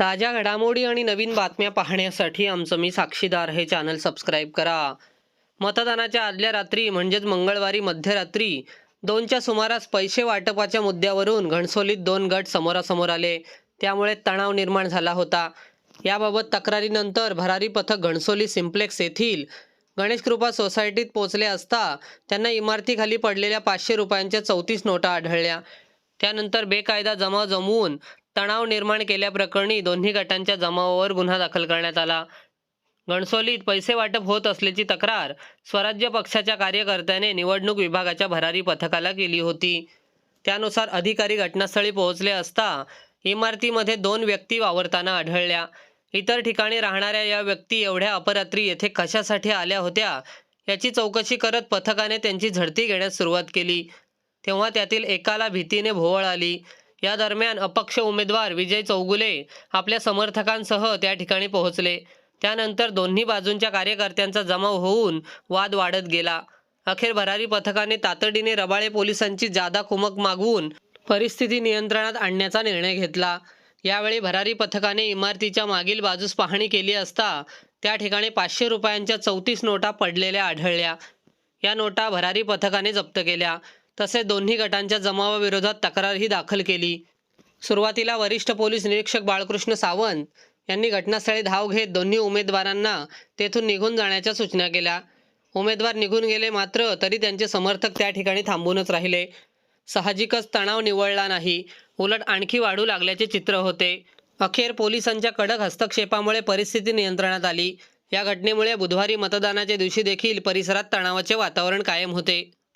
ताज्या घडामोडी आणि नवीन बातम्या पाहण्यासाठी आमचं मी साक्षीदार हे चॅनल सबस्क्राईब करा. मतदानाच्या आदल्या रात्री म्हणजेच मंगळवारी मध्यरात्री दोनच्या सुमारास पैसे वाटपाच्या मुद्द्यावरून घणसोलीत दोन गट समोरासमोर आले. त्यामुळे तणाव निर्माण झाला होता. याबाबत तक्रारीनंतर भरारी पथक घणसोली सिम्प्लेक्स येथील गणेश कृपा सोसायटीत पोहोचले असता त्यांना इमारतीखाली पडलेल्या पाचशे रुपयांच्या चौतीस नोटा आढळल्या. त्यानंतर बेकायदा जमा जमवून तणाव निर्माण केल्याप्रकरणी दोन्ही गटांच्या जमावावर गुन्हा दाखल करण्यात आला. घणसोलीत पैसे वाटप होत असल्याची तक्रार स्वराज्य पक्षाच्या कार्यकर्त्याने निवडणूक विभागाच्या भरारी पथकाला केली होती. त्यानुसार अधिकारी घटनास्थळी पोहोचले असता इमारतीमध्ये दोन व्यक्ती वावरताना आढळल्या. इतर ठिकाणी राहणाऱ्या या व्यक्ती एवढ्या अपरात्री येथे कशासाठी आल्या होत्या याची चौकशी करत पथकाने त्यांची झडती घेण्यास सुरुवात केली. तेव्हा त्यातील एकाला भीतीने भोवळ आली. या दरम्यान अपक्ष उमेदवार विजय चौगुले आपल्या समर्थकांसह त्या ठिकाणी पोहोचले. त्यानंतर दोन्ही बाजूंच्या कार्यकर्त्यांचा जमाव होऊन वाद वाढत गेला. अखेर भरारी पथकाने तातडीने रबाळे पोलिसांची जादा कुमक मागवून परिस्थिती नियंत्रणात आणण्याचा निर्णय घेतला. यावेळी भरारी पथकाने इमारतीच्या मागील बाजूस पाहणी केली असता त्या ठिकाणी पाचशे रुपयांच्या चौतीस नोटा पडलेल्या आढळल्या. या नोटा भरारी पथकाने जप्त केल्या. तसेच दोन्ही गटांच्या जमावाविरोधात तक्रारही दाखल केली. सुरुवातीला वरिष्ठ पोलीस निरीक्षक बाळकृष्ण सावंत यांनी घटनास्थळी धाव घेत दोन्ही उमेदवारांना तेथून निघून जाण्याच्या सूचना केल्या. उमेदवार निघून गेले मात्र तरी त्यांचे समर्थक त्या ठिकाणी थांबूनच राहिले. साहजिकच तणाव निवळला नाही. उलट आणखी वाढू लागल्याचे चित्र होते. अखेर पोलिसांच्या कडक हस्तक्षेपामुळे परिस्थिती नियंत्रणात आली. या घटनेमुळे बुधवारी मतदानाच्या दिवशी देखील परिसरात तणावाचे वातावरण कायम होते.